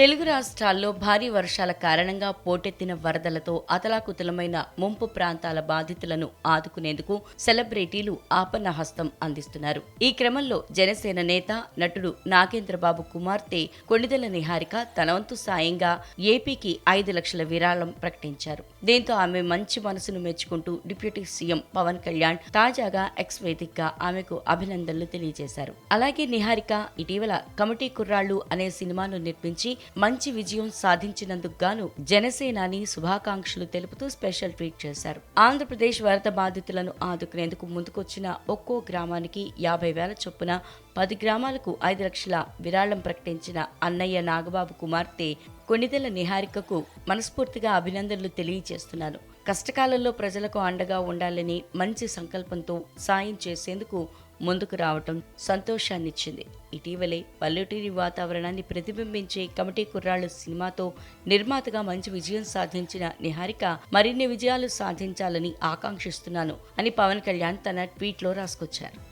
తెలుగు రాష్ట్రాల్లో భారీ వర్షాల కారణంగా పోటెత్తిన వరదలతో అతలాకుతలమైన ముంపు ప్రాంతాల బాధితులను ఆదుకునేందుకు సెలబ్రిటీలు ఆపన్న హస్తం అందిస్తున్నారు. ఈ క్రమంలో జనసేన నేత నటుడు నాగేంద్రబాబు కుమార్తె కొణిదెల నిహారిక తనవంతు సాయంగా ఏపీకి ఐదు లక్షల విరాళం ప్రకటించారు. దీంతో ఆమె మంచి మనసును మెచ్చుకుంటూ డిప్యూటీ సీఎం పవన్ కళ్యాణ్ తాజాగా ఎక్స్ వేదికగా ఆమెకు అభినందనలు తెలియజేశారు. అలాగే నిహారిక ఇటీవల కమిటీ కుర్రాళ్ళు అనే సినిమాను నిర్మించి మంచి విజయం సాధించినందుకు గాను జనసేనాని శుభాకాంక్షలు తెలుపుతూ స్పెషల్ ట్వీట్ చేశారు. ఆంధ్రప్రదేశ్ వరద బాధితులను ఆదుకునేందుకు ముందుకొచ్చిన ఒక్కో గ్రామానికి యాభై వేల చొప్పున పది గ్రామాలకు ఐదు లక్షల విరాళం ప్రకటించిన అన్నయ్య నాగబాబు కుమార్తె కొణిదెల నిహారికకు మనస్ఫూర్తిగా అభినందనలు తెలియజేస్తున్నాను కష్టకాలంలో ప్రజలకు అండగా ఉండాలని మంచి సంకల్పంతో సాయం చేసేందుకు ముందుకు రావటం సంతోషాన్నిచ్చింది. ఇటీవలే పల్లెటూరి వాతావరణాన్ని ప్రతిబింబించే కమిటీ కుర్రాళ్ళు సినిమాతో నిర్మాతగా మంచి విజయం సాధించిన నిహారిక మరిన్ని విజయాలు సాధించాలని ఆకాంక్షిస్తున్నాను అని పవన్ కళ్యాణ్ తన ట్వీట్లో రాసుకొచ్చారు.